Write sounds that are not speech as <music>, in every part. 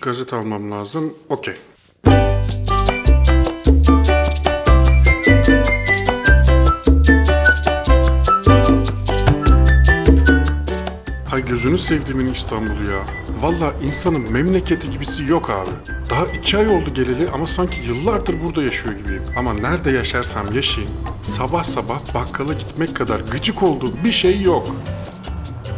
kalmamış. Gazete almam lazım. Okey. Hay gözünü sevdiğimin İstanbul'u ya. Valla insanın memleketi gibisi yok abi. Daha iki ay oldu geleli ama sanki yıllardır burada yaşıyor gibiyim. Ama nerede yaşarsam yaşayayım, sabah sabah bakkala gitmek kadar gıcık olduğum bir şey yok.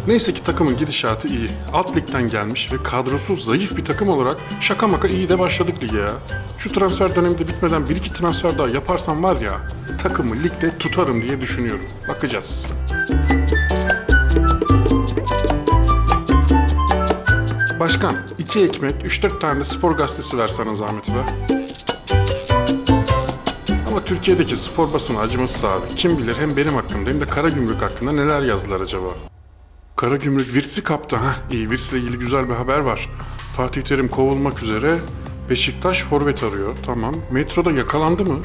Neyse ki takımın gidişatı iyi. Alt ligden gelmiş ve kadrosuz zayıf bir takım olarak şaka maka iyi de başladık lige ya. Şu transfer döneminde bitmeden bir iki transfer daha yaparsam var ya takımı ligde tutarım diye düşünüyorum. Bakacağız. Başkan, iki ekmek, üç dört tane de spor gazetesi versene zahmet be. Ama Türkiye'deki spor basını acımasız abi. Kim bilir hem benim hakkımda hem de kara gümrük hakkında neler yazdılar acaba? Kara gümrük Virts'i kaptı ha. İyi Virts'le ilgili güzel bir haber var. Fatih Terim kovulmak üzere. Beşiktaş forvet arıyor. Tamam. Metroda yakalandı mı?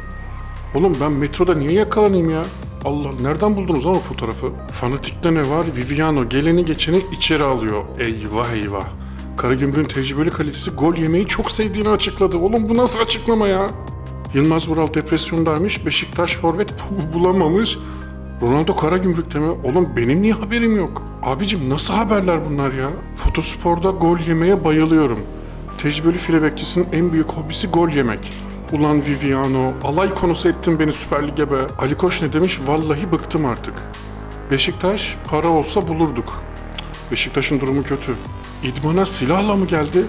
Oğlum ben metroda niye yakalanayım ya? Allah nereden buldunuz ama fotoğrafı? Fanatik'te ne var? Viviano geleni geçeni içeri alıyor. Eyvah eyvah. Karagümrük'ün tecrübeli kalecisi gol yemeyi çok sevdiğini açıkladı. Oğlum bu nasıl açıklama ya? Yılmaz Vural depresyondaymış. Beşiktaş forvet bu- <laughs> bulamamış. Ronaldo Karagümrük'te mi? Oğlum benim niye haberim yok? Abicim nasıl haberler bunlar ya? Fotosporda gol yemeye bayılıyorum. Tecrübeli file bekçisinin en büyük hobisi gol yemek. Ulan Viviano, alay konusu ettin beni Süper Lig'e be. Ali Koç ne demiş? Vallahi bıktım artık. Beşiktaş para olsa bulurduk. Beşiktaş'ın durumu kötü. İdmana silahla mı geldi?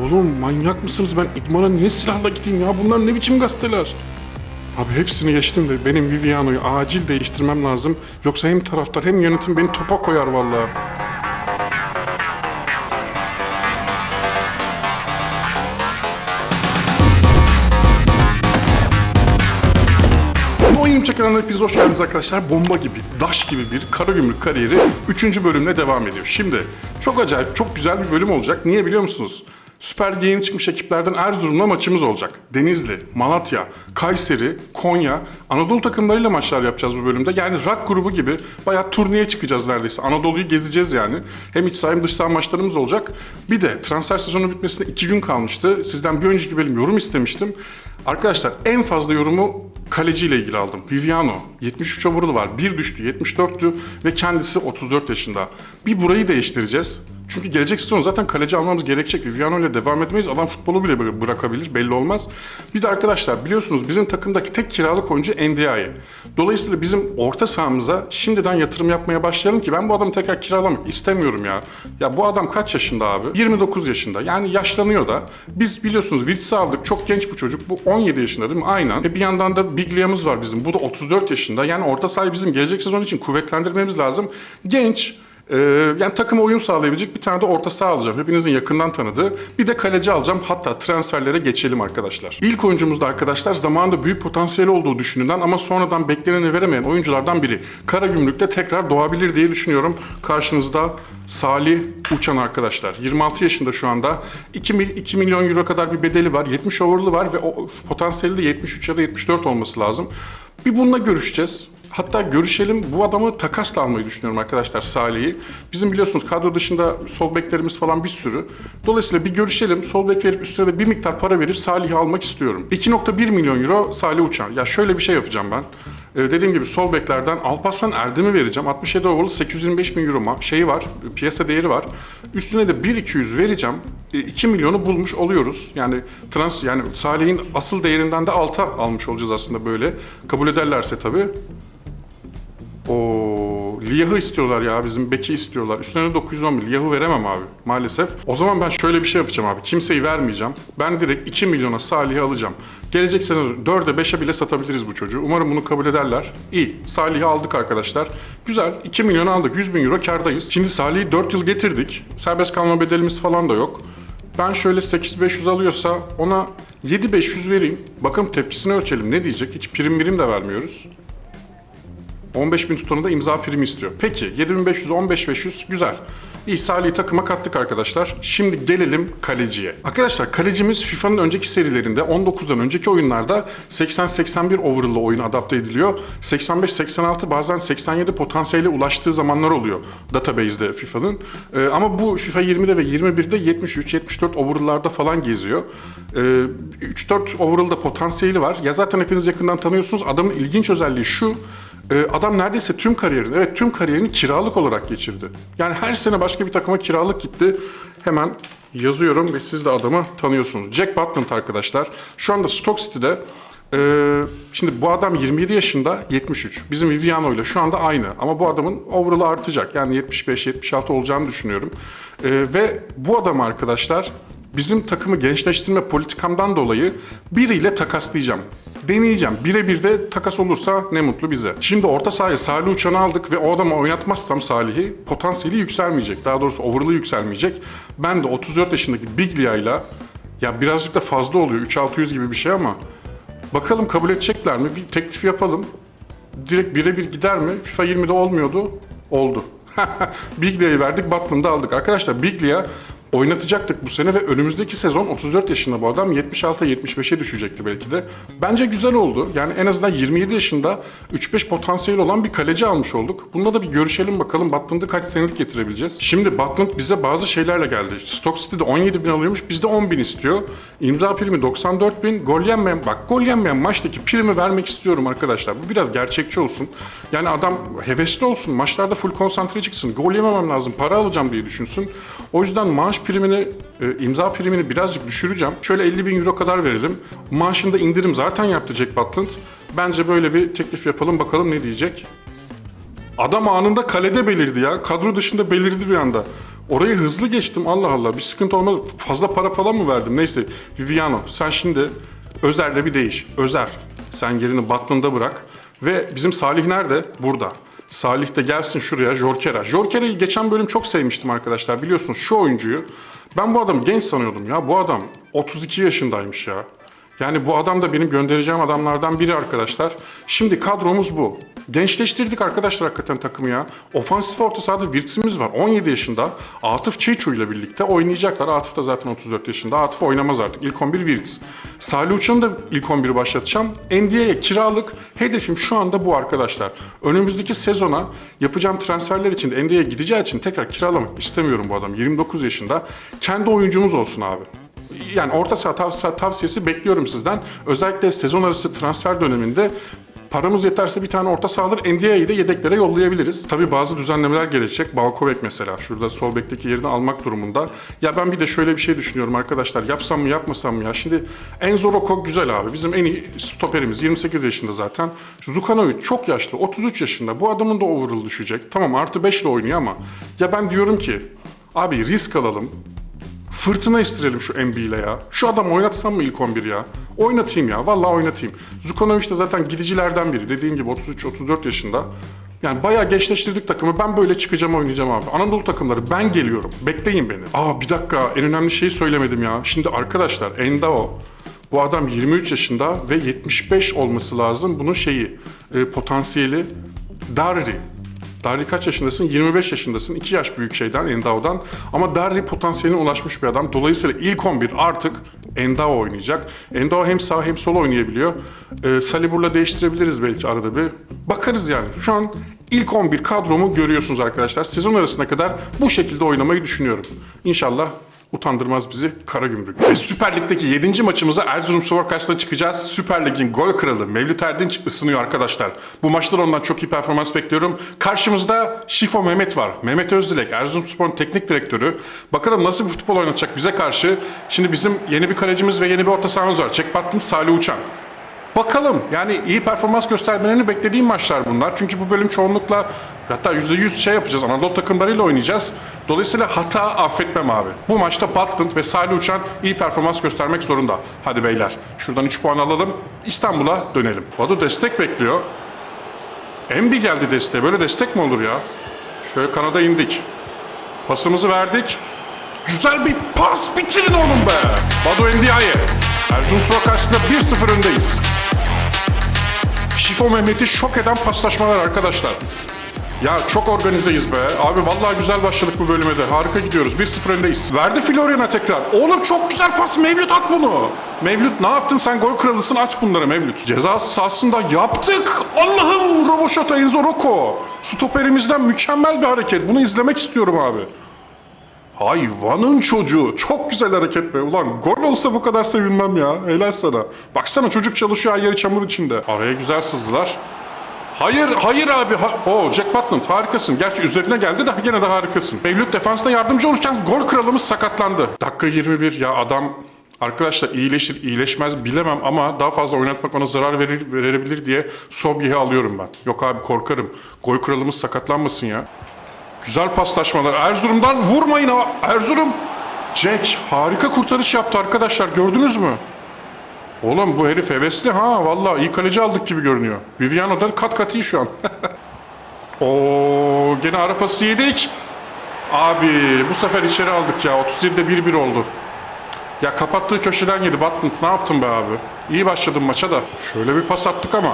Oğlum manyak mısınız? Ben idmana niye silahla gideyim ya? Bunlar ne biçim gazeteler? Abi hepsini geçtim de benim Viviano'yu acil değiştirmem lazım. Yoksa hem taraftar hem yönetim beni topa koyar vallahi. Oyunum çekilen hepiniz hoş geldiniz arkadaşlar. Bomba gibi, daş gibi bir kara gümrük kariyeri 3. bölümle devam ediyor. Şimdi çok acayip, çok güzel bir bölüm olacak. Niye biliyor musunuz? Süper Lig'e yeni çıkmış ekiplerden Erzurum'la maçımız olacak. Denizli, Malatya, Kayseri, Konya, Anadolu takımlarıyla maçlar yapacağız bu bölümde. Yani rock grubu gibi bayağı turneye çıkacağız neredeyse. Anadolu'yu gezeceğiz yani. Hem iç saha hem dış saha maçlarımız olacak. Bir de transfer sezonu bitmesine iki gün kalmıştı. Sizden bir önceki bölüm yorum istemiştim. Arkadaşlar en fazla yorumu kaleciyle ilgili aldım. Viviano 73 overall'ı var. Bir düştü 74'tü ve kendisi 34 yaşında. Bir burayı değiştireceğiz. Çünkü gelecek sezon zaten kaleci almamız gerekecek. Viviano ile devam etmeyiz. Adam futbolu bile bıra- bırakabilir. Belli olmaz. Bir de arkadaşlar biliyorsunuz bizim takımdaki tek kiralık oyuncu NDI'yi. Dolayısıyla bizim orta sahamıza şimdiden yatırım yapmaya başlayalım ki ben bu adamı tekrar kiralamak istemiyorum ya. Ya bu adam kaç yaşında abi? 29 yaşında. Yani yaşlanıyor da. Biz biliyorsunuz Wirtz'i aldık. Çok genç bu çocuk. Bu 17 yaşında değil mi? Aynen. E bir yandan da Biglia'mız var bizim. Bu da 34 yaşında. Yani orta sahayı bizim gelecek sezon için kuvvetlendirmemiz lazım. Genç, ee, yani takıma uyum sağlayabilecek bir tane de orta saha alacağım. Hepinizin yakından tanıdığı. Bir de kaleci alacağım. Hatta transferlere geçelim arkadaşlar. İlk oyuncumuz da arkadaşlar zamanında büyük potansiyeli olduğu düşünülen ama sonradan bekleneni veremeyen oyunculardan biri. Karagümrük'te tekrar doğabilir diye düşünüyorum. Karşınızda Salih Uçan arkadaşlar. 26 yaşında şu anda. 2, mil- 2 milyon euro kadar bir bedeli var. 70 overall'ı var ve o potansiyeli de 73 ya da 74 olması lazım. Bir bununla görüşeceğiz. Hatta görüşelim. Bu adamı takasla almayı düşünüyorum arkadaşlar Salih'i. Bizim biliyorsunuz kadro dışında sol beklerimiz falan bir sürü. Dolayısıyla bir görüşelim. Sol bek verip üstüne de bir miktar para verip Salih'i almak istiyorum. 2.1 milyon euro Salih Uçan. Ya şöyle bir şey yapacağım ben. Ee, dediğim gibi sol beklerden Alparslan Erdem'i vereceğim. 67 overall 825 bin euro şeyi var. Piyasa değeri var. Üstüne de 1.200 vereceğim. E, 2 milyonu bulmuş oluyoruz. Yani trans yani Salih'in asıl değerinden de alta almış olacağız aslında böyle. Kabul ederlerse tabii. O Liyah'ı istiyorlar ya bizim Beki istiyorlar. Üstüne de 910 bin. Liyah'ı veremem abi maalesef. O zaman ben şöyle bir şey yapacağım abi. Kimseyi vermeyeceğim. Ben direkt 2 milyona Salih'i alacağım. Gelecek sene 4'e 5'e bile satabiliriz bu çocuğu. Umarım bunu kabul ederler. İyi. Salih'i aldık arkadaşlar. Güzel. 2 milyona aldık. 100 bin euro kardayız. Şimdi Salih'i 4 yıl getirdik. Serbest kalma bedelimiz falan da yok. Ben şöyle 8500 alıyorsa ona 7500 vereyim. Bakın tepkisini ölçelim. Ne diyecek? Hiç prim birim de vermiyoruz. 15 bin tutanı da imza primi istiyor. Peki 7500, 15500 güzel. İyi Salih'i takıma kattık arkadaşlar. Şimdi gelelim kaleciye. Arkadaşlar kalecimiz FIFA'nın önceki serilerinde 19'dan önceki oyunlarda 80-81 overall'la oyun adapte ediliyor. 85-86 bazen 87 potansiyele ulaştığı zamanlar oluyor database'de FIFA'nın. Ee, ama bu FIFA 20'de ve 21'de 73-74 overall'larda falan geziyor. Ee, 3-4 overall'da potansiyeli var. Ya zaten hepiniz yakından tanıyorsunuz. Adamın ilginç özelliği şu. Ee, adam neredeyse tüm kariyerini, evet tüm kariyerini kiralık olarak geçirdi. Yani her sene başka bir takıma kiralık gitti. Hemen yazıyorum ve siz de adamı tanıyorsunuz. Jack Butland arkadaşlar. Şu anda Stoke City'de ee, şimdi bu adam 27 yaşında 73. Bizim Viviano ile şu anda aynı. Ama bu adamın overall'ı artacak. Yani 75-76 olacağını düşünüyorum. Ee, ve bu adam arkadaşlar bizim takımı gençleştirme politikamdan dolayı biriyle takaslayacağım. Deneyeceğim. Birebir de takas olursa ne mutlu bize. Şimdi orta sahaya Salih Uçan'ı aldık ve o adamı oynatmazsam Salih'i potansiyeli yükselmeyecek. Daha doğrusu overall'ı yükselmeyecek. Ben de 34 yaşındaki Biglia ile ya birazcık da fazla oluyor. 3600 gibi bir şey ama Bakalım kabul edecekler mi? Bir teklif yapalım. Direkt birebir gider mi? FIFA 20'de olmuyordu. Oldu. <laughs> Biglia'yı verdik, Butland'ı aldık. Arkadaşlar Biglia oynatacaktık bu sene ve önümüzdeki sezon 34 yaşında bu adam 76-75'e düşecekti belki de. Bence güzel oldu. Yani en azından 27 yaşında 3-5 potansiyel olan bir kaleci almış olduk. Bunda da bir görüşelim bakalım Butland'ı kaç senelik getirebileceğiz. Şimdi Butland bize bazı şeylerle geldi. Stock City'de 17 bin alıyormuş, bizde 10 bin istiyor. İmza primi 94 bin. Gol yenmeyen, bak gol yenmeyen maçtaki primi vermek istiyorum arkadaşlar. Bu biraz gerçekçi olsun. Yani adam hevesli olsun, maçlarda full konsantre çıksın. Gol yememem lazım, para alacağım diye düşünsün. O yüzden maaş primini, e, imza primini birazcık düşüreceğim. Şöyle 50 bin euro kadar verelim. Maaşında indirim zaten yaptı Jack Butland. Bence böyle bir teklif yapalım bakalım ne diyecek. Adam anında kalede belirdi ya. Kadro dışında belirdi bir anda. Orayı hızlı geçtim Allah Allah. Bir sıkıntı olmaz. Fazla para falan mı verdim? Neyse. Viviano sen şimdi Özer'le bir değiş. Özer sen yerini Butland'a bırak. Ve bizim Salih nerede? Burada. Salih de gelsin şuraya Jorkera. Jorkera'yı geçen bölüm çok sevmiştim arkadaşlar. Biliyorsunuz şu oyuncuyu. Ben bu adamı genç sanıyordum ya. Bu adam 32 yaşındaymış ya. Yani bu adam da benim göndereceğim adamlardan biri arkadaşlar. Şimdi kadromuz bu. Gençleştirdik arkadaşlar hakikaten takımı ya. Ofansif orta sahada Wirtz'imiz var. 17 yaşında. Atıf Çiçu ile birlikte oynayacaklar. Atıf da zaten 34 yaşında. Atıf oynamaz artık. İlk 11 Wirtz. Salih Uçan'ı da ilk 11 başlatacağım. NDA'ya kiralık. Hedefim şu anda bu arkadaşlar. Önümüzdeki sezona yapacağım transferler için NDA'ya gideceği için tekrar kiralamak istemiyorum bu adam. 29 yaşında. Kendi oyuncumuz olsun abi yani orta saha tav- tavsiyesi bekliyorum sizden. Özellikle sezon arası transfer döneminde paramız yeterse bir tane orta saha alır NDA'yı da yedeklere yollayabiliriz. Tabii bazı düzenlemeler gelecek. Balkovek mesela şurada sol bekteki yerini almak durumunda. Ya ben bir de şöyle bir şey düşünüyorum arkadaşlar. Yapsam mı yapmasam mı ya? Şimdi Enzo Rocco güzel abi. Bizim en iyi stoperimiz. 28 yaşında zaten. Zukanovic çok yaşlı. 33 yaşında. Bu adamın da overall düşecek. Tamam artı 5 ile oynuyor ama ya ben diyorum ki abi risk alalım. Fırtına istirelim şu MB ile ya. Şu adam oynatsam mı ilk 11 ya? Oynatayım ya. Vallahi oynatayım. Zukanovic de zaten gidicilerden biri. Dediğim gibi 33-34 yaşında. Yani bayağı gençleştirdik takımı. Ben böyle çıkacağım oynayacağım abi. Anadolu takımları ben geliyorum. Bekleyin beni. Aa bir dakika en önemli şeyi söylemedim ya. Şimdi arkadaşlar Endao bu adam 23 yaşında ve 75 olması lazım. Bunun şeyi e, potansiyeli Darri. Darri kaç yaşındasın? 25 yaşındasın. 2 yaş büyük şeyden, Endao'dan. Ama Darri potansiyeline ulaşmış bir adam. Dolayısıyla ilk 11 artık Endao oynayacak. Endao hem sağ hem sol oynayabiliyor. Ee, Salibur'la değiştirebiliriz belki arada bir. Bakarız yani. Şu an ilk 11 kadromu görüyorsunuz arkadaşlar. Sezon arasına kadar bu şekilde oynamayı düşünüyorum. İnşallah utandırmaz bizi Karagümrük. Ve Süper Lig'deki 7. maçımıza Erzurumspor karşısına çıkacağız. Süper Lig'in gol kralı Mevlüt Erdinç ısınıyor arkadaşlar. Bu maçta da ondan çok iyi performans bekliyorum. Karşımızda Şifo Mehmet var. Mehmet Özdilek, Erzurumspor'un teknik direktörü. Bakalım nasıl bir futbol oynatacak bize karşı. Şimdi bizim yeni bir kalecimiz ve yeni bir orta sahamız var. Çek Battın, Salih Uçan. Bakalım yani iyi performans göstermelerini beklediğim maçlar bunlar. Çünkü bu bölüm çoğunlukla hatta %100 şey yapacağız. Anadolu takımlarıyla oynayacağız. Dolayısıyla hata affetmem abi. Bu maçta Butland ve Salih Uçan iyi performans göstermek zorunda. Hadi beyler şuradan 3 puan alalım. İstanbul'a dönelim. Badu destek bekliyor. Embi geldi desteğe. Böyle destek mi olur ya? Şöyle kanada indik. Pasımızı verdik. Güzel bir pas bitirin oğlum be. Badu Endiaye. Erzurumspor karşısında 1-0 öndeyiz. Şifo Mehmet'i şok eden paslaşmalar arkadaşlar. Ya çok organizeyiz be. Abi vallahi güzel başladık bu bölüme de. Harika gidiyoruz. 1-0 öndeyiz. Verdi Florian'a tekrar. Oğlum çok güzel pas. Mevlüt at bunu. Mevlüt ne yaptın sen? Gol kralısın at bunları Mevlüt. Ceza sahasında yaptık. Allah'ım Roboşata Enzo Rocco. Stoperimizden mükemmel bir hareket. Bunu izlemek istiyorum abi. Hayvanın çocuğu. Çok güzel hareket be. Ulan gol olsa bu kadar sevinmem ya. Helal sana. Baksana çocuk çalışıyor her yeri çamur içinde. Araya güzel sızdılar. Hayır, hayır abi. Ha Oo, Jack Butland harikasın. Gerçi üzerine geldi de yine de harikasın. Mevlüt defansına yardımcı olurken gol kralımız sakatlandı. Dakika 21 ya adam Arkadaşlar iyileşir iyileşmez bilemem ama daha fazla oynatmak ona zarar verir, verebilir diye Sobye'yi alıyorum ben. Yok abi korkarım. Gol kralımız sakatlanmasın ya. Güzel paslaşmalar. Erzurum'dan vurmayın. Erzurum. Jack harika kurtarış yaptı arkadaşlar. Gördünüz mü? Oğlum bu herif hevesli ha. Vallahi iyi kaleci aldık gibi görünüyor. Viviano'dan kat kat iyi şu an. <laughs> Oo gene ara pası yedik. Abi bu sefer içeri aldık ya. 37'de 1-1 oldu. Ya kapattığı köşeden yedi Butland. Ne yaptın be abi? İyi başladın maça da. Şöyle bir pas attık ama.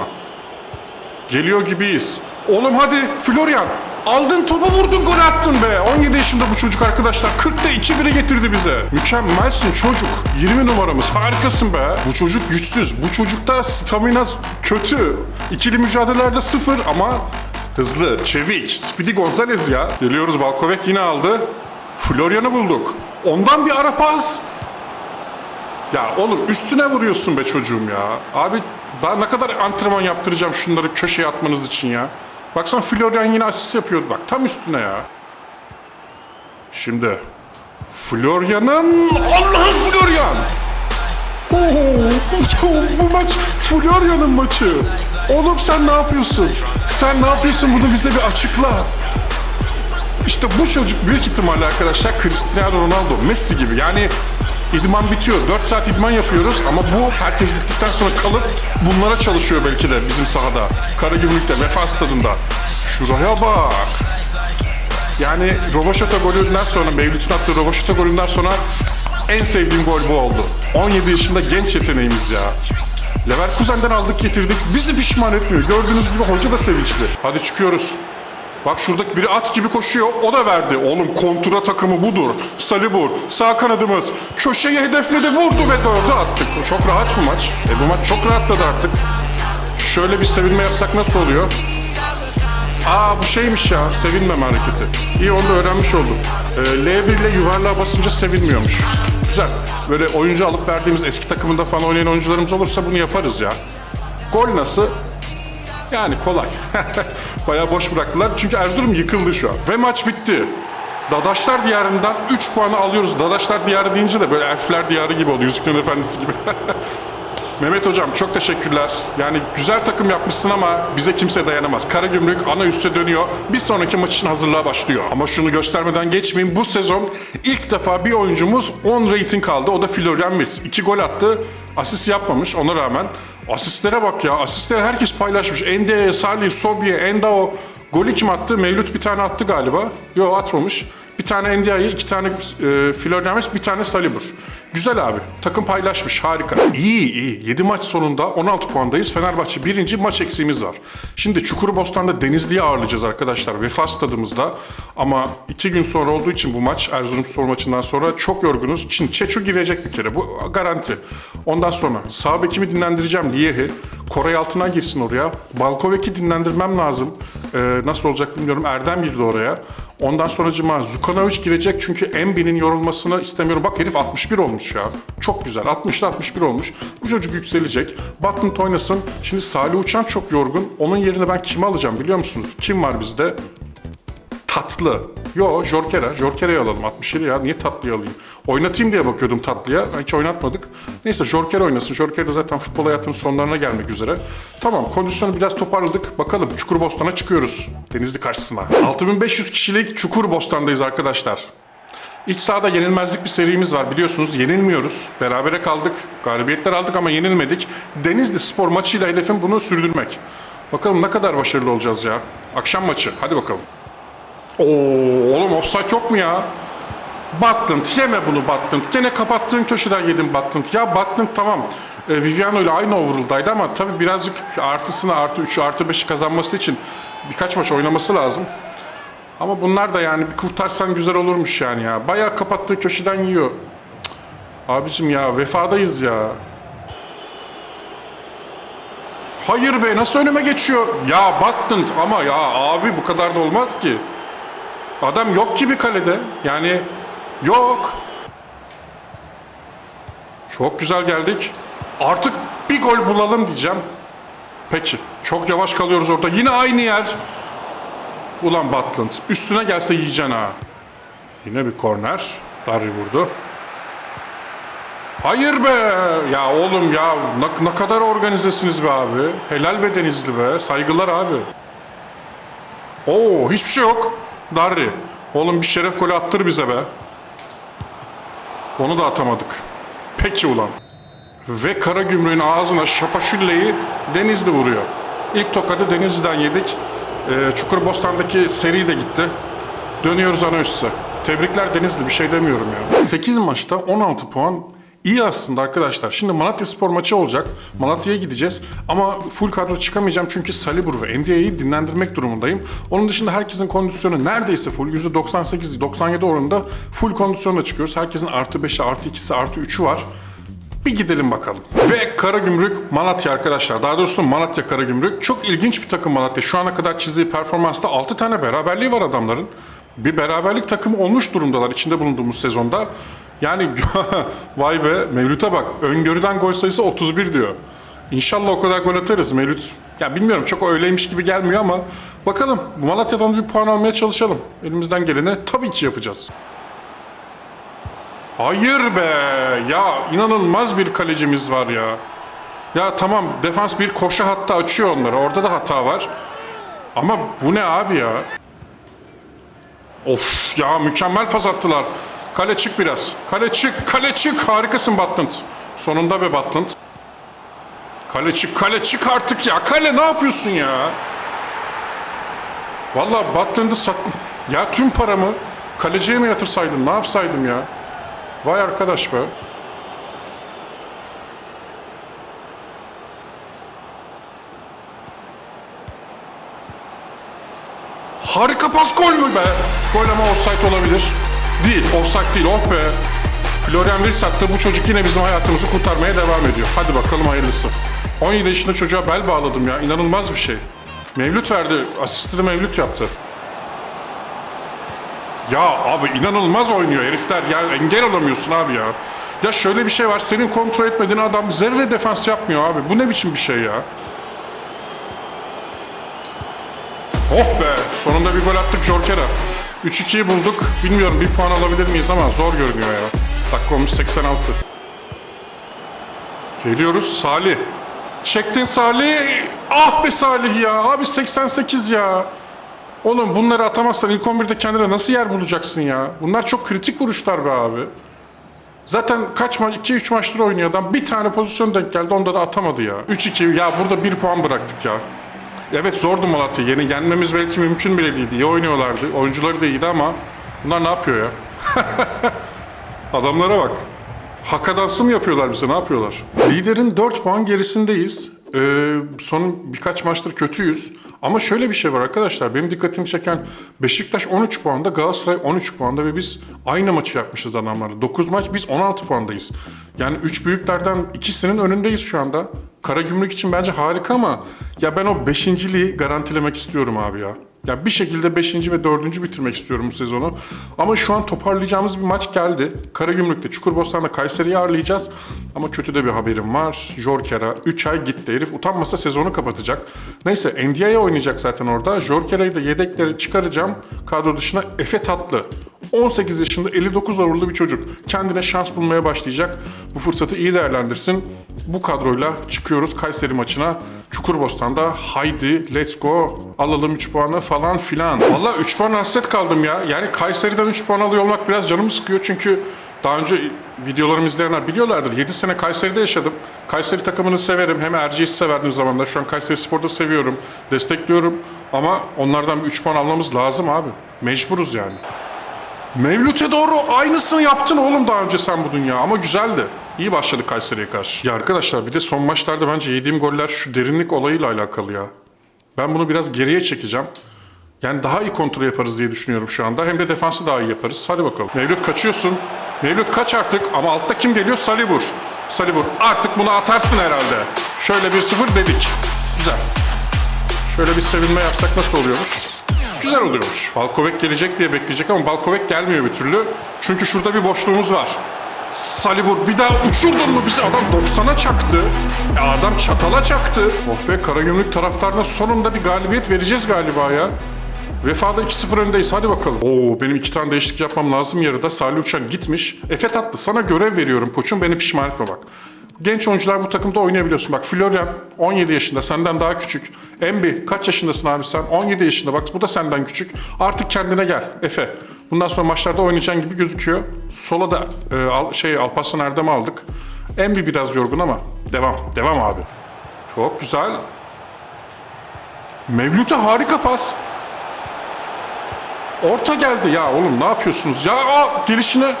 Geliyor gibiyiz. Oğlum hadi Florian. Aldın topu vurdun gol attın be. 17 yaşında bu çocuk arkadaşlar. 40'ta 2-1'i getirdi bize. Mükemmelsin çocuk. 20 numaramız. Harikasın be. Bu çocuk güçsüz. Bu çocukta stamina kötü. İkili mücadelelerde sıfır ama hızlı, çevik. Speedy Gonzalez ya. Geliyoruz Balkovek yine aldı. Florian'ı bulduk. Ondan bir ara pas. Ya oğlum üstüne vuruyorsun be çocuğum ya. Abi daha ne kadar antrenman yaptıracağım şunları köşeye atmanız için ya. Baksana Florian yine asist yapıyordu bak tam üstüne ya. Şimdi Florian'ın Allah'ım Florian! Oo, <laughs> bu maç Florian'ın maçı. Oğlum sen ne yapıyorsun? Sen ne yapıyorsun bunu bize bir açıkla. İşte bu çocuk büyük ihtimalle arkadaşlar Cristiano Ronaldo, Messi gibi. Yani idman bitiyor. 4 saat idman yapıyoruz ama bu herkes gittikten sonra kalıp bunlara çalışıyor belki de bizim sahada. Karagümrük'te, Vefa Stadı'nda. Şuraya bak. Yani Rovaşata golünden sonra, Mevlüt'ün attığı Rovaşata golünden sonra en sevdiğim gol bu oldu. 17 yaşında genç yeteneğimiz ya. Leverkusen'den aldık getirdik. Bizi pişman etmiyor. Gördüğünüz gibi hoca da sevinçli. Hadi çıkıyoruz. Bak şuradaki biri at gibi koşuyor. O da verdi. Oğlum kontura takımı budur. Salibur. Sağ kanadımız. Köşeyi hedefledi. Vurdu ve dördü attık. Çok rahat bu maç. E bu maç çok rahatladı artık. Şöyle bir sevinme yapsak nasıl oluyor? Aa bu şeymiş ya. Sevinmeme hareketi. İyi onu da öğrenmiş oldum. Ee, L1 ile yuvarlığa basınca sevinmiyormuş. Güzel. Böyle oyuncu alıp verdiğimiz eski takımında falan oynayan oyuncularımız olursa bunu yaparız ya. Gol nasıl? Yani kolay. <laughs> Bayağı boş bıraktılar. Çünkü Erzurum yıkıldı şu an. Ve maç bitti. Dadaşlar Diyarı'ndan 3 puanı alıyoruz. Dadaşlar Diyarı deyince de böyle elfler diyarı gibi oldu. Yüzüklerin Efendisi gibi. <laughs> Mehmet Hocam çok teşekkürler. Yani güzel takım yapmışsın ama bize kimse dayanamaz. Karagümrük ana üste dönüyor. Bir sonraki maç için hazırlığa başlıyor. Ama şunu göstermeden geçmeyeyim. Bu sezon ilk defa bir oyuncumuz 10 rating aldı. O da Florian Wirtz. 2 gol attı. Asist yapmamış ona rağmen. Asistlere bak ya. Asistleri herkes paylaşmış. Ende, Salih, Sobye, Endao. Golü kim attı? Mevlüt bir tane attı galiba. Yok atmamış. Bir tane Ndiaye, iki tane e, Wirtz, bir tane Salibur. Güzel abi. Takım paylaşmış. Harika. İyi iyi. 7 maç sonunda 16 puandayız. Fenerbahçe birinci maç eksiğimiz var. Şimdi Çukurbostan'da Denizli'yi ağırlayacağız arkadaşlar. Vefa stadımızda. Ama iki gün sonra olduğu için bu maç Erzurum spor maçından sonra çok yorgunuz. Şimdi Çeçu girecek bir kere. Bu garanti. Ondan sonra sağ bekimi dinlendireceğim Liyehi. Koray altına girsin oraya. Balkovek'i dinlendirmem lazım. Ee, nasıl olacak bilmiyorum. Erdem girdi oraya. Ondan sonra cıma Zukanovic girecek çünkü Embi'nin yorulmasını istemiyorum. Bak herif 61 olmuş ya. Çok güzel. 60'da 61 olmuş. Bu çocuk yükselecek. Butland oynasın. Şimdi Salih Uçan çok yorgun. Onun yerine ben kimi alacağım biliyor musunuz? Kim var bizde? Tatlı. Yo Jorkera. Jorkera'yı alalım 67 ya. Niye tatlıyı alayım? Oynatayım diye bakıyordum tatlıya. Hiç oynatmadık. Neyse Jorkera oynasın. Jorkera zaten futbol hayatının sonlarına gelmek üzere. Tamam kondisyonu biraz toparladık. Bakalım Çukurbostan'a çıkıyoruz. Denizli karşısına. 6500 kişilik Çukurbostan'dayız arkadaşlar. İç sahada yenilmezlik bir serimiz var biliyorsunuz. Yenilmiyoruz. Berabere kaldık. Galibiyetler aldık ama yenilmedik. Denizli spor maçıyla hedefim bunu sürdürmek. Bakalım ne kadar başarılı olacağız ya. Akşam maçı. Hadi bakalım. Oo, oğlum offside yok mu ya? Butland yeme bunu Butland. Gene kapattığın köşeden yedin Butland. Ya Butland tamam. E, Viviano ile aynı overall'daydı ama tabii birazcık artısını artı 3'ü artı 5'i kazanması için birkaç maç oynaması lazım. Ama bunlar da yani bir kurtarsan güzel olurmuş yani ya. Bayağı kapattığı köşeden yiyor. Abicim ya vefadayız ya. Hayır be nasıl önüme geçiyor? Ya Butland ama ya abi bu kadar da olmaz ki. Adam yok gibi kalede. Yani yok. Çok güzel geldik. Artık bir gol bulalım diyeceğim. Peki. Çok yavaş kalıyoruz orada. Yine aynı yer. Ulan Butland. Üstüne gelse yiyeceksin ha. Yine bir korner. Darri vurdu. Hayır be! Ya oğlum ya ne, ne kadar organizesiniz be abi. Helal be Denizli be. Saygılar abi. Oo hiçbir şey yok. Darri. Oğlum bir şeref golü attır bize be. Onu da atamadık. Peki ulan. Ve Karagümrük'ün ağzına Şapaşülle'yi Denizli vuruyor. İlk tokadı Denizli'den yedik. Ee, Çukurbostan'daki seri de gitti. Dönüyoruz ana üstüne. Tebrikler Denizli bir şey demiyorum ya. 8 maçta 16 puan iyi aslında arkadaşlar. Şimdi Malatya Spor maçı olacak. Malatya'ya gideceğiz. Ama full kadro çıkamayacağım çünkü Salibur ve NDA'yı dinlendirmek durumundayım. Onun dışında herkesin kondisyonu neredeyse full. %98-97 oranında full kondisyonla çıkıyoruz. Herkesin artı 5'i, artı 2'si, artı 3'ü var. Bir gidelim bakalım. Ve Karagümrük Malatya arkadaşlar. Daha doğrusu Malatya Karagümrük. Çok ilginç bir takım Malatya. Şu ana kadar çizdiği performansta 6 tane beraberliği var adamların. Bir beraberlik takımı olmuş durumdalar içinde bulunduğumuz sezonda. Yani <laughs> vay be Mevlüt'e bak. Öngörüden gol sayısı 31 diyor. İnşallah o kadar gol atarız Mevlüt. Ya bilmiyorum çok öyleymiş gibi gelmiyor ama bakalım Malatya'dan bir puan almaya çalışalım. Elimizden geleni tabii ki yapacağız. Hayır be! Ya inanılmaz bir kalecimiz var ya. Ya tamam defans bir koşu hatta açıyor onları. Orada da hata var. Ama bu ne abi ya? Of ya mükemmel pas attılar. Kale çık biraz. Kale çık, kale çık. Harikasın Batland. Sonunda be Batland. Kale çık, kale çık artık ya. Kale ne yapıyorsun ya? Vallahi Batland'ı sat... Ya tüm paramı kaleciye mi yatırsaydım? Ne yapsaydım ya? Vay arkadaş be. Harika pas gol mü be? Gol ama offside olabilir. Değil, offside değil. Oh be. Florian Wirtz bu çocuk yine bizim hayatımızı kurtarmaya devam ediyor. Hadi bakalım hayırlısı. 17 yaşında çocuğa bel bağladım ya. İnanılmaz bir şey. Mevlüt verdi. Asistini Mevlüt yaptı. Ya abi inanılmaz oynuyor herifler ya engel olamıyorsun abi ya. Ya şöyle bir şey var senin kontrol etmediğin adam zerre defans yapmıyor abi. Bu ne biçim bir şey ya? Oh be sonunda bir gol attık Jorker'a. 3-2'yi bulduk. Bilmiyorum bir puan alabilir miyiz ama zor görünüyor ya. Dakika olmuş 86. Geliyoruz Salih. Çektin Salih. Ah be Salih ya. Abi 88 ya. Oğlum bunları atamazsan ilk 11'de kendine nasıl yer bulacaksın ya? Bunlar çok kritik vuruşlar be abi. Zaten kaç maç, 2-3 maçtır oynuyor adam. Bir tane pozisyon denk geldi onda da atamadı ya. 3-2 ya burada 1 puan bıraktık ya. Evet zordu Malatya. Yeni yenmemiz belki mümkün bile değildi. İyi oynuyorlardı. Oyuncuları da iyiydi ama bunlar ne yapıyor ya? <laughs> Adamlara bak. Hakadansı mı yapıyorlar bize? Ne yapıyorlar? Liderin 4 puan gerisindeyiz. Ee, son birkaç maçtır kötüyüz. Ama şöyle bir şey var arkadaşlar. Benim dikkatimi çeken Beşiktaş 13 puanda, Galatasaray 13 puanda ve biz aynı maçı yapmışız adamlarla. 9 maç biz 16 puandayız. Yani 3 büyüklerden ikisinin önündeyiz şu anda. Karagümrük için bence harika ama ya ben o beşinciliği garantilemek istiyorum abi ya. Ya bir şekilde 5. ve 4. bitirmek istiyorum bu sezonu. Ama şu an toparlayacağımız bir maç geldi. Karagümrük'te Çukurbostan'da Kayseri'yi ağırlayacağız. Ama kötü de bir haberim var. Jorker'a 3 ay gitti herif. Utanmasa sezonu kapatacak. Neyse NDI'ye oynayacak zaten orada. Jorker'a'yı da yedekleri çıkaracağım. Kadro dışına Efe Tatlı. 18 yaşında 59 avurlu bir çocuk. Kendine şans bulmaya başlayacak. Bu fırsatı iyi değerlendirsin. Bu kadroyla çıkıyoruz Kayseri maçına. Çukurbostan'da haydi let's go alalım 3 puanı falan filan. Valla 3 puan hasret kaldım ya. Yani Kayseri'den 3 puan alıyor olmak biraz canımı sıkıyor çünkü daha önce videolarımı izleyenler biliyorlardır. 7 sene Kayseri'de yaşadım. Kayseri takımını severim. Hem Erciyes'i severdim zamanında. Şu an Kayseri Spor'da seviyorum. Destekliyorum. Ama onlardan bir 3 puan almamız lazım abi. Mecburuz yani. Mevlüt'e doğru aynısını yaptın oğlum daha önce sen bu dünya ama güzeldi. İyi başladık Kayseri'ye karşı. Ya arkadaşlar bir de son maçlarda bence yediğim goller şu derinlik olayıyla alakalı ya. Ben bunu biraz geriye çekeceğim. Yani daha iyi kontrol yaparız diye düşünüyorum şu anda. Hem de defansı daha iyi yaparız. Hadi bakalım. Mevlüt kaçıyorsun. Mevlüt kaç artık ama altta kim geliyor? Salibur. Salibur artık bunu atarsın herhalde. Şöyle 1-0 dedik. Güzel. Şöyle bir sevinme yapsak nasıl oluyormuş? Güzel oluyormuş. Balkovek gelecek diye bekleyecek ama Balkovek gelmiyor bir türlü. Çünkü şurada bir boşluğumuz var. Salibur bir daha uçurdun mu bizi? Adam 90'a çaktı. Ya adam çatala çaktı. Oh be Karagümrük taraftarına sonunda bir galibiyet vereceğiz galiba ya. Vefa'da 2-0 öndeyiz. Hadi bakalım. Oo benim iki tane değişiklik yapmam lazım yarıda. Salih Uçan gitmiş. Efe Tatlı sana görev veriyorum koçum. Beni pişman etme bak. Genç oyuncular bu takımda oynayabiliyorsun. Bak Florian 17 yaşında senden daha küçük. Embi kaç yaşındasın abi sen? 17 yaşında bak bu da senden küçük. Artık kendine gel Efe. Bundan sonra maçlarda oynayacağın gibi gözüküyor. Sola da e, Al- şey Alparslan Erdem'i aldık. Embi biraz yorgun ama devam. Devam abi. Çok güzel. Mevlüt'e harika pas. Orta geldi ya oğlum ne yapıyorsunuz? Ya aa, gelişine.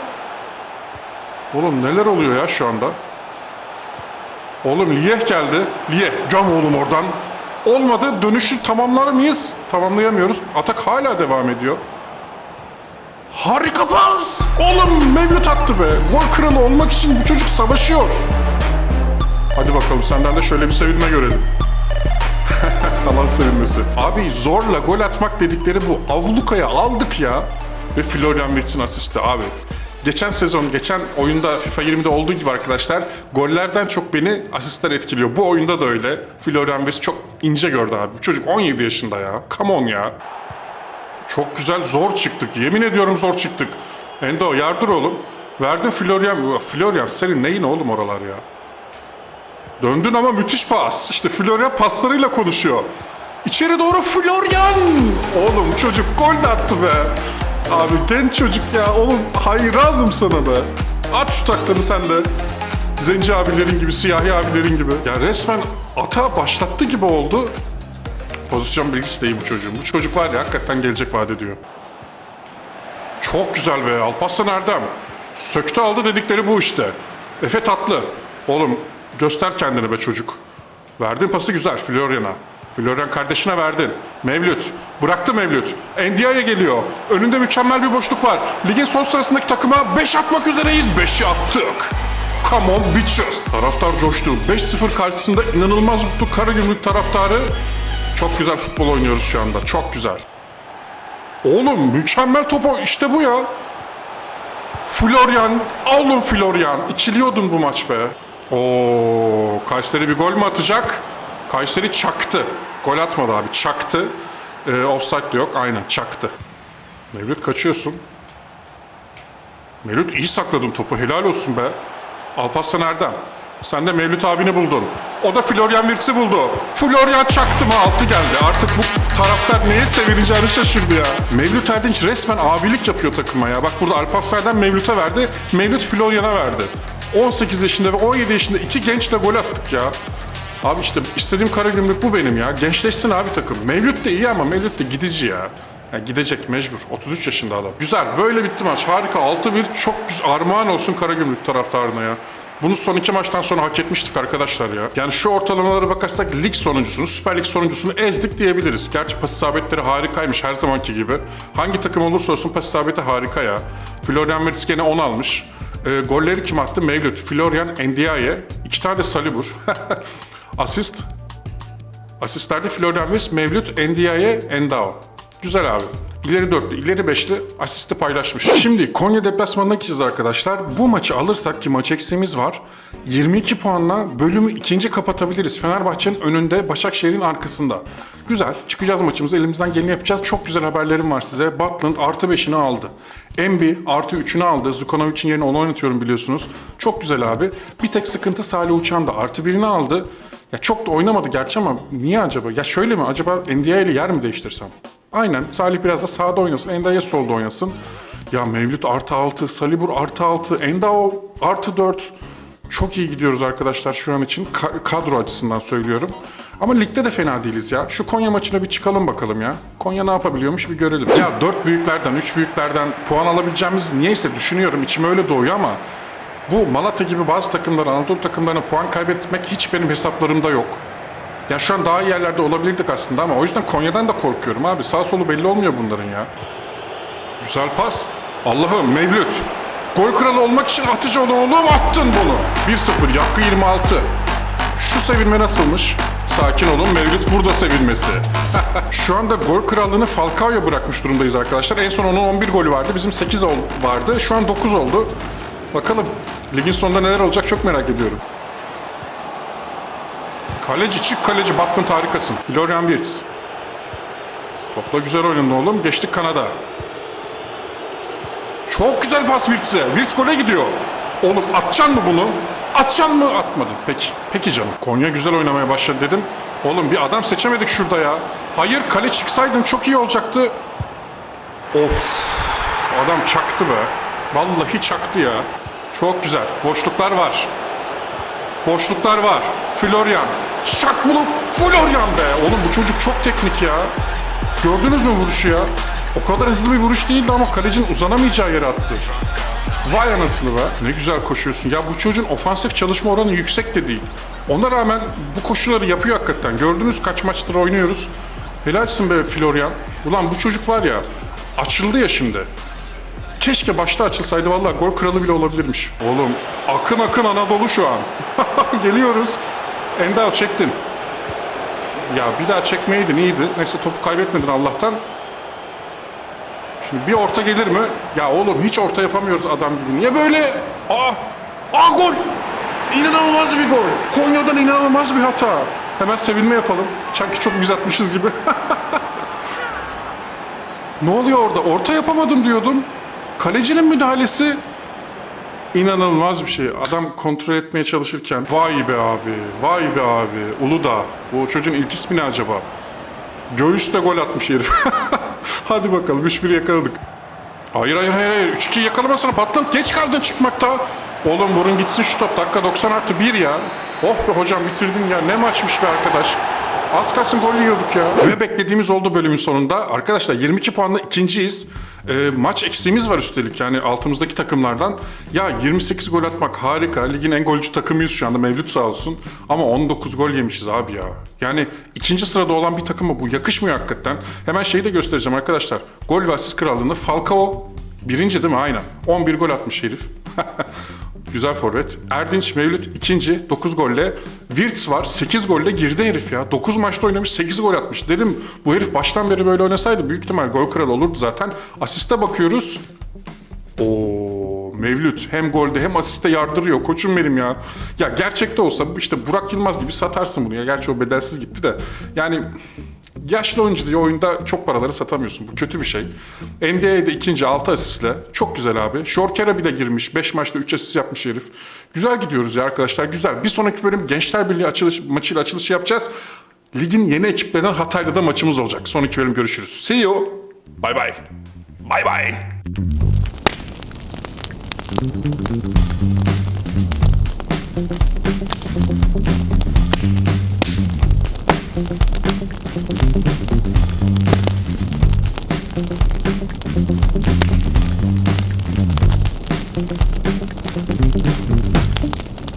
Oğlum neler oluyor ya şu anda? Oğlum Liyeh geldi. Liyeh göm oğlum oradan. Olmadı dönüşü tamamlar mıyız? Tamamlayamıyoruz. Atak hala devam ediyor. Harika pas! Oğlum Mevlüt attı be. Gol kralı olmak için bu çocuk savaşıyor. Hadi bakalım senden de şöyle bir sevinme görelim. Kalan sevinmesi. Abi zorla gol atmak dedikleri bu. Avlukaya aldık ya. Ve Florian Wirtz'in asisti abi. Geçen sezon, geçen oyunda FIFA 20'de olduğu gibi arkadaşlar gollerden çok beni asistler etkiliyor. Bu oyunda da öyle. Florian Wirtz çok ince gördü abi. Bu çocuk 17 yaşında ya. Come on ya. Çok güzel zor çıktık. Yemin ediyorum zor çıktık. Endo yardır oğlum. Verdin Florian. Florian senin neyin oğlum oralar ya? Döndün ama müthiş pas. İşte Florian paslarıyla konuşuyor. İçeri doğru Florian. Oğlum çocuk gol attı be. Abi genç çocuk ya. Oğlum hayranım sana be. At şu takları sen de. Zenci abilerin gibi, siyahi abilerin gibi. Ya resmen ata başlattı gibi oldu. Pozisyon bilgisi de iyi bu çocuğun. Bu çocuk var ya hakikaten gelecek vaat ediyor. Çok güzel be Alparslan Erdem. Söktü aldı dedikleri bu işte. Efe Tatlı. Oğlum göster kendini be çocuk. Verdin pası güzel Florian'a. Florian kardeşine verdin. Mevlüt. Bıraktı Mevlüt. Ndiaye geliyor. Önünde mükemmel bir boşluk var. Ligin son sırasındaki takıma 5 atmak üzereyiz. 5'i attık. Come on bitches. Taraftar coştu. 5-0 karşısında inanılmaz mutlu Karagümrük taraftarı. Çok güzel futbol oynuyoruz şu anda. Çok güzel. Oğlum mükemmel topu işte bu ya. Florian, oğlum Florian. İçiliyordun bu maç be. Oo, Kayseri bir gol mü atacak? Kayseri çaktı. Gol atmadı abi, çaktı. Ee, offside de yok, aynen çaktı. Mevlüt kaçıyorsun. Mevlüt iyi sakladın topu, helal olsun be. Alparslan Erdem. Sen de Mevlüt abini buldun. O da Florian Wirtz'i buldu. Florian çaktı mı altı geldi. Artık bu taraftar neye sevineceğini şaşırdı ya. Mevlüt Erdinç resmen abilik yapıyor takıma ya. Bak burada Alparslan Erdem Mevlüt'e verdi. Mevlüt Florian'a verdi. 18 yaşında ve 17 yaşında iki gençle gol attık ya. Abi işte istediğim Karagümrük bu benim ya. Gençleşsin abi takım. Mevlüt de iyi ama Mevlüt de gidici ya. Ya gidecek mecbur. 33 yaşında adam. Güzel. Böyle bitti maç. Harika. 6-1. Çok güzel. Armağan olsun Karagümrük taraftarına ya. Bunu son iki maçtan sonra hak etmiştik arkadaşlar ya. Yani şu ortalamalara bakarsak lig sonuncusunu, Süper Lig sonuncusunu ezdik diyebiliriz. Gerçi pas isabetleri harikaymış her zamanki gibi. Hangi takım olursa olsun pas isabeti harika ya. Florian Wirtz gene 10 almış. E, golleri kim attı? Mevlüt, Florian, Ndiaye. iki tane Salibur. <laughs> Asist. Asistlerde Florian Wirtz, Mevlüt, Ndiaye, Endao. Güzel abi. İleri dörtlü, ileri beşli asisti paylaşmış. Şimdi Konya deplasmanına gideceğiz arkadaşlar. Bu maçı alırsak ki maç eksiğimiz var. 22 puanla bölümü ikinci kapatabiliriz. Fenerbahçe'nin önünde, Başakşehir'in arkasında. Güzel. Çıkacağız maçımızı. Elimizden geleni yapacağız. Çok güzel haberlerim var size. Butland artı 5'ini aldı. Embi artı 3'ünü aldı. Zukanovic'in yerine onu oynatıyorum biliyorsunuz. Çok güzel abi. Bir tek sıkıntı Salih Uçan da artı 1'ini aldı. Ya çok da oynamadı gerçi ama niye acaba? Ya şöyle mi? Acaba Ndiaye ile yer mi değiştirsem? Aynen. Salih biraz da sağda oynasın. Endaye solda oynasın. Ya Mevlüt artı 6, Salibur artı 6, Endao artı 4. Çok iyi gidiyoruz arkadaşlar şu an için. Ka- kadro açısından söylüyorum. Ama ligde de fena değiliz ya. Şu Konya maçına bir çıkalım bakalım ya. Konya ne yapabiliyormuş bir görelim. Ya 4 büyüklerden, 3 büyüklerden puan alabileceğimiz niyeyse düşünüyorum. İçim öyle doğuyor ama bu Malatya gibi bazı takımların, Anadolu takımlarına puan kaybetmek hiç benim hesaplarımda yok. Ya şu an daha iyi yerlerde olabilirdik aslında ama o yüzden Konya'dan da korkuyorum abi. Sağ solu belli olmuyor bunların ya. Güzel pas. Allah'ım Mevlüt. Gol kralı olmak için Atıcıoğlu oğlum attın bunu. 1-0 yakkı 26. Şu sevinme nasılmış? Sakin olun Mevlüt burada sevinmesi. <laughs> Şu anda gol krallığını Falcao'ya bırakmış durumdayız arkadaşlar. En son onun 11 golü vardı. Bizim 8 ol- vardı. Şu an 9 oldu. Bakalım ligin sonunda neler olacak çok merak ediyorum. Kaleci çık kaleci Batman harikasın. Florian Wirtz. Topla güzel oynadın oğlum. Geçtik Kanada. Çok güzel pas Wirtz'e. Wirtz gole gidiyor. Oğlum atacaksın mı bunu? Atacaksın mı? Atmadın. Peki. Peki canım. Konya güzel oynamaya başladı dedim. Oğlum bir adam seçemedik şurada ya. Hayır kale çıksaydın çok iyi olacaktı. Of. Adam çaktı be. Vallahi çaktı ya. Çok güzel. Boşluklar var. Boşluklar var. Florian. Çak bunu Florian be. Oğlum bu çocuk çok teknik ya. Gördünüz mü vuruşu ya? O kadar hızlı bir vuruş değildi ama kalecinin uzanamayacağı yere attı. Vay anasını be. Ne güzel koşuyorsun. Ya bu çocuğun ofansif çalışma oranı yüksek de değil. Ona rağmen bu koşuları yapıyor hakikaten. Gördünüz kaç maçtır oynuyoruz. Helalsin be Florian. Ulan bu çocuk var ya açıldı ya şimdi. Keşke başta açılsaydı vallahi gol kralı bile olabilirmiş. Oğlum akın akın Anadolu şu an. <laughs> Geliyoruz. Endal çektin. Ya bir daha çekmeydin iyiydi. Neyse topu kaybetmedin Allah'tan. Şimdi bir orta gelir mi? Ya oğlum hiç orta yapamıyoruz adam gibi. Niye böyle? Aa! Aa gol! İnanılmaz bir gol. Konya'dan inanılmaz bir hata. Hemen sevinme yapalım. Sanki çok biz atmışız gibi. <laughs> ne oluyor orada? Orta yapamadım diyordum. Kalecinin müdahalesi inanılmaz bir şey. Adam kontrol etmeye çalışırken vay be abi, vay be abi. Uludağ. Bu çocuğun ilk ismi ne acaba? Göğüste gol atmış herif. <laughs> Hadi bakalım 3-1 yakaladık. Hayır hayır hayır hayır. 3-2 yakalamasana patlan. Geç kaldın çıkmakta. Oğlum vurun gitsin şu top. Dakika 90 artı 1 ya. Oh be hocam bitirdin ya. Ne maçmış be arkadaş. Az kalsın gol yiyorduk ya. Ve beklediğimiz oldu bölümün sonunda. Arkadaşlar 22 puanla ikinciyiz. Ee, maç eksiğimiz var üstelik yani altımızdaki takımlardan. Ya 28 gol atmak harika. Ligin en golcü takımıyız şu anda Mevlüt sağ olsun. Ama 19 gol yemişiz abi ya. Yani ikinci sırada olan bir takıma bu yakışmıyor hakikaten. Hemen şeyi de göstereceğim arkadaşlar. Gol ve asist krallığında Falcao birinci değil mi? Aynen. 11 gol atmış herif. <laughs> Güzel forvet. Erdinç Mevlüt ikinci 9 golle. Wirtz var 8 golle girdi herif ya. 9 maçta oynamış 8 gol atmış. Dedim bu herif baştan beri böyle oynasaydı büyük ihtimal gol kralı olurdu zaten. Asiste bakıyoruz. Oo Mevlüt hem golde hem asiste yardırıyor koçum benim ya. Ya gerçekte olsa işte Burak Yılmaz gibi satarsın bunu ya. Gerçi o bedelsiz gitti de. Yani yaşlı oyuncu diye oyunda çok paraları satamıyorsun. Bu kötü bir şey. NDA'de ikinci 6 asistle. Çok güzel abi. Şorkera bile girmiş. 5 maçta 3 asist yapmış herif. Güzel gidiyoruz ya arkadaşlar. Güzel. Bir sonraki bölüm Gençler Birliği açılış, maçıyla açılış yapacağız. Ligin yeni ekiplerinden Hatay'da da maçımız olacak. Sonraki bölüm görüşürüz. See you. Bye bye. Bye bye.